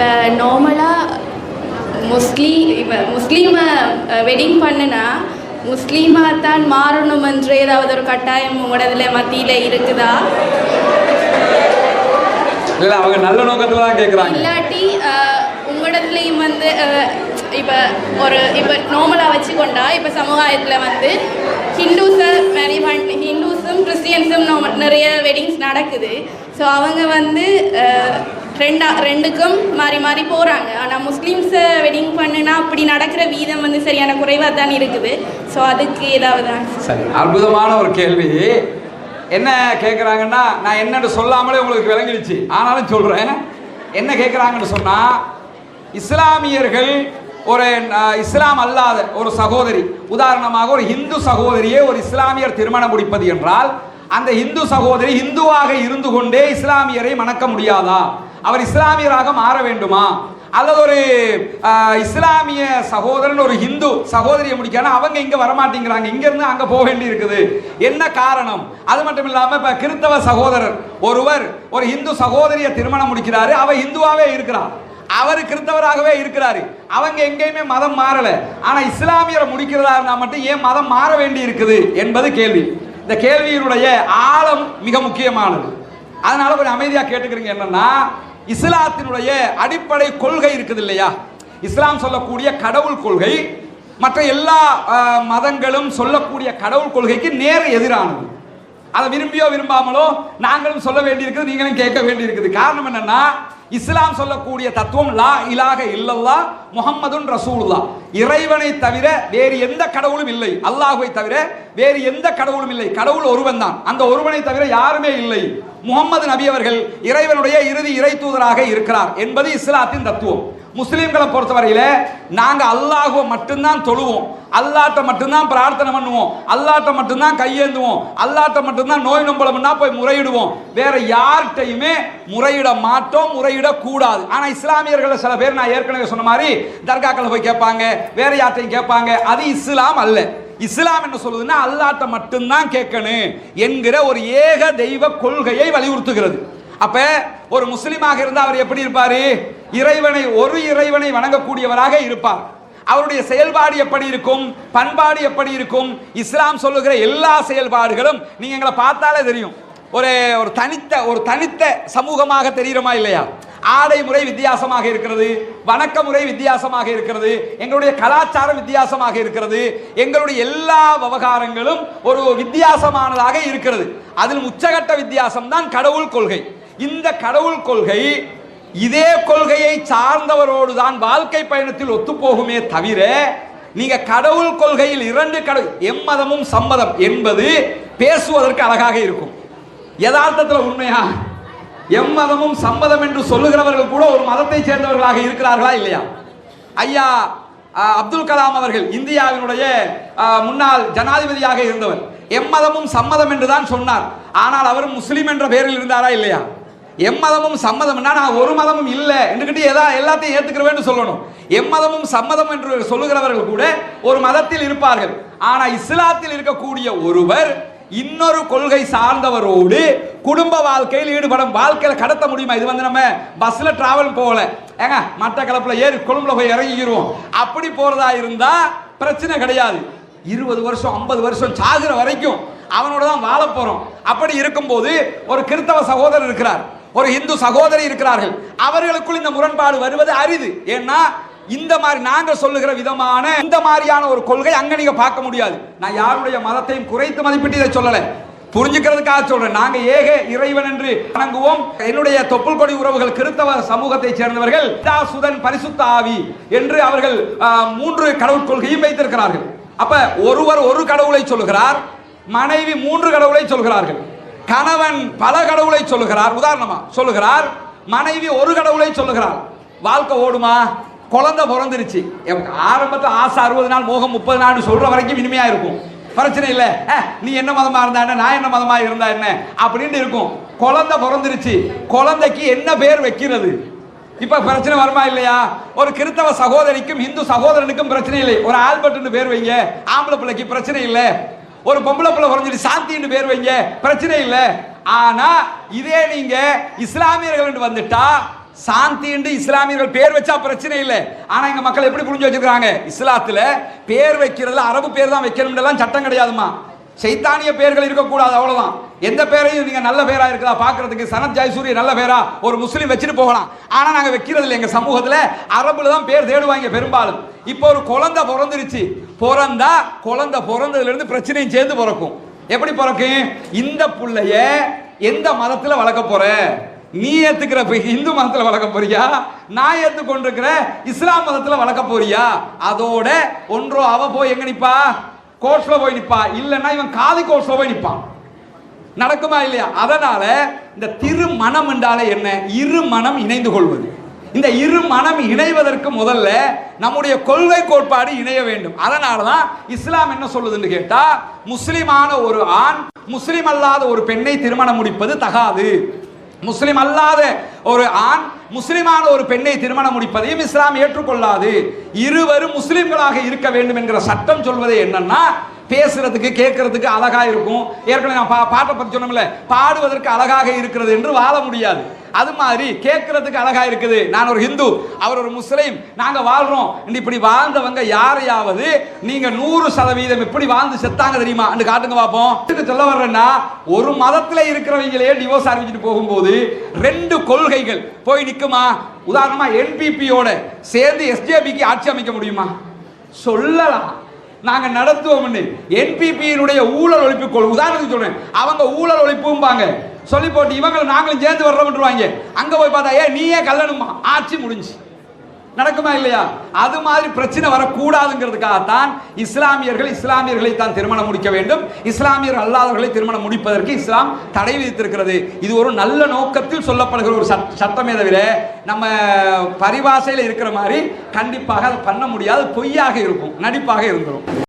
இப்போ நார்மலாக முஸ்லீம் இப்போ முஸ்லீமை வெட்டிங் பண்ணுனா முஸ்லீமாக தான் மாறணுமென்ற ஏதாவது ஒரு கட்டாயம் உங்களோட இதில் மத்தியில் இருக்குதா? இல்லை அவங்க நல்ல நோக்கத்தில் தான் கேட்குறாங்க இல்லாட்டி உங்களிடத்துலையும் வந்து இப்போ ஒரு இப்போ நார்மலாக வச்சுக்கொண்டா இப்போ சமுதாயத்தில் வந்து ஹிந்துஸை மேரி பண்ணி ஹிந்துஸும் கிறிஸ்டியன்ஸும் நிறைய வெட்டிங்ஸ் நடக்குது. ஸோ அவங்க வந்து ரெண்டா ரெண்டுக்கும் மாறி மாறி போகிறாங்க ஆனால் முஸ்லீம்ஸை வெட்டிங் பண்ணுனா அப்படி நடக்கிற வீதம் வந்து சரியான குறைவாக தான் இருக்குது. ஸோ அதுக்கு ஏதாவது சரி அற்புதமான ஒரு கேள்வி. என்ன கேட்குறாங்கன்னா நான் என்னன்னு சொல்லாமலே உங்களுக்கு விளங்கிடுச்சு. ஆனாலும் சொல்கிறேன் என்ன கேட்குறாங்கன்னு சொன்னால் இஸ்லாமியர்கள் ஒரு இஸ்லாம் அல்லாத ஒரு சகோதரி உதாரணமாக ஒரு இந்து சகோதரியே ஒரு இஸ்லாமியர் திருமணம் முடிப்பது என்றால் அந்த இந்து சகோதரி இந்துவாக இருந்து கொண்டே இஸ்லாமியரை மணக்க முடியாதா? அவர் இஸ்லாமியராக மாற வேண்டுமா? அல்லது ஒரு இஸ்லாமிய சகோதரன் ஒரு ஹிந்து சகோதரியை முடிக்கான அவங்க இங்க வரமாட்டேங்கிறாங்க. இங்க இருந்து அங்க போக வேண்டி இருக்குது என்ன காரணம்? அது மட்டும் இல்லாம இப்ப கிறிஸ்தவ சகோதரர் ஒருவர் ஒரு இந்து சகோதரியை திருமணம் முடிக்கிறாரு. அவ இந்துவாவே இருக்கிறார் அவர் கிறிஸ்தவராகவே இருக்கிறாரு. அவங்க எங்கேயுமே மதம் மாறல. ஆனா இஸ்லாமியரை முடிக்கிறதா இருந்தா மட்டும் ஏன் மதம் மாற வேண்டி இருக்குது என்பது கேள்வி. இந்த கேள்வியினுடைய ஆழம் மிக முக்கியமானது. அதனால கொஞ்சம் அமைதியா கேட்டுக்கிறீங்க என்னன்னா இஸ்லாத்தினுடைய அடிப்படை கொள்கை இருக்குது இல்லையா? இஸ்லாம் சொல்லக்கூடிய கடவுள் கொள்கை மற்ற எல்லா மதங்களும் சொல்லக்கூடிய கடவுள் கொள்கைக்கு நேர எதிரானது. அதை விரும்பியோ விரும்பாமலோ நாங்களும் சொல்ல வேண்டியிருக்குது நீங்களும் கேட்க வேண்டியிருக்குது. காரணம் என்னன்னா இஸ்லாம் சொல்லக்கூடிய தத்துவம் லா இலாக இல்லல்லா முகம்மதுன் ரசூல்லா இறைவனை தவிர வேறு எந்த கடவுளும் இல்லை. அல்லாஹுவை தவிர வேறு எந்த கடவுளும் இல்லை. கடவுள் ஒருவன் தான் அந்த ஒருவனை தவிர யாருமே இல்லை. முகமது நபி அவர்கள் இறைவனுடைய இறுதி இறை தூதராக இருக்கிறார் என்பது இஸ்லாத்தின் தத்துவம். முஸ்லீம்களை பொறுத்தவரையில நாங்க அல்லாஹுவை மட்டும்தான் தொழுவோம். அல்லாட்ட மட்டும்தான் பிரார்த்தனை பண்ணுவோம். அல்லாட்ட மட்டும்தான் கையேந்துவோம். அல்லாட்ட மட்டும்தான் நோய் நம்பளம்னா போய் முறையிடுவோம். வேற யார்கிட்டையுமே முறையிட மாட்டோம் முறையிட கூடாது ஆனா இஸ்லாமியர்களை சில பேர் நான் ஏற்கனவே சொன்ன மாதிரி தர்காக்களை போய் கேட்பாங்க வேற யார்ட்டையும் கேட்பாங்க. அது இஸ்லாம் அல்ல. இஸ்லாம் என்ன சொல்லுதுன்னா அல்லாட்ட மட்டும்தான் கேட்கணும் என்கிற ஒரு ஏக தெய்வ கொள்கையை வலியுறுத்துகிறது. அப்ப ஒரு முஸ்லீமாக இருந்தால் அவர் எப்படி இருப்பார்? இறைவனை ஒரு இறைவனை வணங்கக்கூடியவராக இருப்பார். அவருடைய செயல்பாடு எப்படி இருக்கும்? பண்பாடு எப்படி இருக்கும்? இஸ்லாம் சொல்லுகிற எல்லா செயல்பாடுகளும் நீங்க எங்களை பார்த்தாலே தெரியும். ஒரு ஒரு தனித்த ஒரு தனித்த சமூகமாக தெரியுறமா இல்லையா? ஆடை முறை வித்தியாசமாக இருக்கிறது வணக்க முறை வித்தியாசமாக இருக்கிறது எங்களுடைய கலாச்சாரம் வித்தியாசமாக இருக்கிறது எங்களுடைய எல்லா விவகாரங்களும் ஒரு வித்தியாசமானதாக இருக்கிறது. அதில் உச்சகட்ட வித்தியாசம் தான் கடவுள் கொள்கை. இந்த கடவுள் கொள்கை இதே கொள்கையை சார்ந்தவரோடு தான் வாழ்க்கை பயணத்தில் ஒத்துப்போகுமே தவிர நீங்க கடவுள் கொள்கையில் இரண்டு கடவுள் எம்மதமும் சம்மதம் என்பது பேசுவதற்கு அழகாக இருக்கும். யதார்த்தத்தில் உண்மையா? எம்மதமும் சம்மதம் என்று சொல்லுகிறவர்கள் கூட ஒரு மதத்தை சேர்ந்தவர்களாக இருக்கிறார்களா இல்லையா? ஐயா அப்துல் கலாம் அவர்கள் இந்தியாவினுடைய முன்னாள் ஜனாதிபதியாக இருந்தவர். எம்மதமும் சம்மதம் என்று தான் சொன்னார். ஆனால் அவர் முஸ்லீம் என்ற பெயரில் இருந்தாரா இல்லையா? எம்மதமும் சம்மதம்னா நான் ஒரு மதமும் இல்லை. என்றுக்கிட்டு எதா எல்லாத்தையும் ஏத்துக்கிறவேன்னு சொல்லணும். எம்மதமும் சம்மதம் என்று சொல்லுகிறவர்கள் கூட ஒரு மதத்தில் இருப்பார்கள். ஆனால் இஸ்லாத்தில் இருக்கக்கூடிய ஒருவர் இன்னொரு கொள்கை சார்ந்தவரோடு குடும்ப வாழ்க்கையில் ஈடுபடும் வாழ்க்கையில கடத்த முடியுமா? இது வந்து நம்ம பஸ்ல டிராவல் போகல. ஏங்க மற்ற கலப்புல ஏறி கொழும்புல போய் இறங்கிக்கிறோம் அப்படி போறதா இருந்தா பிரச்சனை கிடையாது. இருபது வருஷம் ஐம்பது வருஷம் சாகுற வரைக்கும் அவனோட தான் வாழ போறோம். அப்படி இருக்கும்போது ஒரு கிறிஸ்தவ சகோதரர் இருக்கிறார். ஒரு இந்து சகோதரி இருக்கிறார்கள். அவர்களுக்குள் இந்த முரண்பாடு வருவது அரிது. ஏன்னா இந்த மாதிரி நாங்க சொல்லுகிற விதமான இந்த மாதிரியான ஒரு கொள்கை அங்க நீங்க பார்க்க முடியாது. நான் யாருடைய மதத்தையும் குறைத்து மதிப்பிட்டு இதை சொல்லல. புரிஞ்சுக்கிறதுக்காக சொல்றேன். நாங்க ஏக இறைவன் என்று வணங்குவோம். என்னுடைய தொப்புள் கொடி உறவுகள் கிறிஸ்தவ சமூகத்தை சேர்ந்தவர்கள் பிதா, சுதன் பரிசுத்த ஆவி என்று அவர்கள் ஆஹ், மூன்று கடவுள் கொள்கையும் வைத்திருக்கிறார்கள். அப்ப ஒருவர் ஒரு கடவுளை சொல்லுகிறார் மனைவி மூன்று கடவுளை சொல்கிறார்கள் கணவன் பல கடவுளை சொல்லுகிறார் உதாரணமா சொல்லுகிறார் மனைவி ஒரு கடவுளை சொல்லுகிறார். வாழ்க்கை ஓடுமா? குழந்தை பிறந்துருச்சு. ஆரம்பத்தில் ஆசை அறுபது நாள் மோகம் முப்பது நாள் சொல்ற வரைக்கும் இனிமையா இருக்கும். பிரச்சனை இல்லை. நீ என்ன மதமா இருந்தா என்ன? நான் என்ன மதமா இருந்தா என்ன? அப்படின்ட்டு இருக்கும். குழந்தை பிறந்துருச்சு. குழந்தைக்கு என்ன பேர் வைக்கிறது? இப்ப பிரச்சனை வருமா இல்லையா? ஒரு கிறித்தவ சகோதரிக்கும் இந்து சகோதரனுக்கும் பிரச்சனை இல்லை. ஒரு ஆல்பர்ட்னு பேர் வைங்க. ஆம்பளை பிள்ளைக்கு பிரச்சனை இல்லை. ஒரு பொம்பளை பிள்ளை குறைஞ்சிட்டு சாந்தின்னு பேர் வைங்க. பிரச்சனை இல்லை. ஆனா இதே நீங்க இஸ்லாமியர்கள் வந்துட்டா சாந்தின்னு இஸ்லாமியர்கள் பேர் வச்சா பிரச்சனை இல்லை. ஆனா எங்க மக்கள் எப்படி புரிஞ்சு வச்சிருக்காங்க இஸ்லாத்துல பேர் வைக்கிறதுல அரபு பேர் தான் வைக்கணும்னு சட்டம் கிடையாதுமா சைத்தானிய பேர்கள் இருக்கக்கூடாது அவ்வளவுதான். எந்த பேரையும் நீங்க நல்ல பேரா இருக்குதா பாக்குறதுக்கு? சனத் ஜெயசூரிய நல்ல பேரா? ஒரு முஸ்லீம் வச்சுட்டு போகலாம். ஆனா நாங்க வைக்கிறது இல்லை எங்க சமூகத்துல அரபுல தான் பேர் தேடுவாங்க பெரும்பாலும். இப்போ ஒரு குழந்தை பிறந்துருச்சு. பிறந்தா குழந்தை பிறந்ததுல இருந்து பிரச்சனையும் சேர்ந்து பிறக்கும். எப்படி பிறக்கும்? இந்த புள்ளைய எந்த மதத்துல வளர்க்க போற? நீ ஏத்துக்கிற இப்ப இந்து மதத்துல வளர்க்க போறியா? நான் ஏத்துக்கொண்டிருக்கிற இஸ்லாம் மதத்துல வளர்க்க போறியா? அதோட ஒன்றோ அவ போய் எங்க நிப்பா? கோர்ஸ்ல போய் நிப்பா. இல்லைன்னா இவன் காதி கோர்ஸ்ல போய் நிப்பான். நடக்குமா இல்லையா? அதனால இந்த திருமணம் என்றாலே என்ன? இரு மனம் இணைந்து கொள்வது. இந்த இரு மனம் இணைவதற்கு முதல்ல நம்முடைய கொள்கை கோட்பாடு இணைய வேண்டும். அதனால தான் இஸ்லாம் என்ன சொல்லுதுன்னு கேட்டா முஸ்லிமான ஒரு ஆண் முஸ்லிம் அல்லாத ஒரு பெண்ணை திருமணம் முடிப்பது தகாது. முஸ்லிம் அல்லாத ஒரு ஆண் முஸ்லிமான ஒரு பெண்ணை திருமணம் முடிப்பதையும் இஸ்லாம் ஏற்றுக்கொள்ளாது. இருவரும் முஸ்லிம்களாக இருக்க வேண்டும் என்கிற சட்டம் சொல்வது என்னன்னா பேசுறதுக்கு கேட்கறதுக்கு அழகா இருக்கும். ஏற்கனவே நான் பா- பாட்டை பற்றி சொன்னோம்ல பாடுவதற்கு அழகாக இருக்கிறது என்று வாழ முடியாது. அது மாதிரி கேட்கறதுக்கு அழகா இருக்குது. நான் ஒரு ஹிந்து அவர் ஒரு முஸ்லீம் நாங்க வாழ்றோம். இப்படி வாழ்ந்தவங்க யாரையாவது நீங்க நூறு சதவீதம் இப்படி வாழ்ந்து செத்தாங்க தெரியுமா? என்று காட்டுங்க பார்ப்போம் சொல்ல வர்றேன்னா ஒரு மதத்துல இருக்கிறவங்களே டிவோர்ஸ் அறிவிச்சிட்டு போகும்போது ரெண்டு கொள்கைகள். போய் நிற்குமா உதாரணமா என்பிபியோட சேர்ந்து எஸ்ஜேபிக்கு ஆட்சி அமைக்க முடியுமா? சொல்லலாம். நாங்க நடத்துவோம்னு என்பிபியினுடைய ஊழல் ஒழிப்பு கொள் உதாரணத்துக்கு சொல்றேன். அவங்க ஊழல் ஒழிப்பும்பாங்க. சொல்லி போட்டு இவங்களை நாங்களும் சேர்ந்து வர்றோம்ன்றவாங்க அங்க போய் பார்த்தா ஏன் நீயே கல்லணுமா ஆட்சி முடிஞ்சு. நடக்குமா இல்லையா? அது மாதிரி பிரச்சனை வரக்கூடாதுங்கிறதுக்காகத்தான் இஸ்லாமியர்கள் இஸ்லாமியர்களை தான் திருமணம் முடிக்க வேண்டும். இஸ்லாமியர் அல்லாதவர்களை திருமணம் முடிப்பதற்கு இஸ்லாம் தடை விதித்திருக்கிறது. இது ஒரு நல்ல நோக்கத்தில் சொல்லப்படுகிற ஒரு சட்டமே தவிர நம்ம பரிவாசையில் இருக்கிற மாதிரி கண்டிப்பாக அதை பண்ண முடியாது. பொய்யாக இருக்கும் நடிப்பாக இருந்துடும்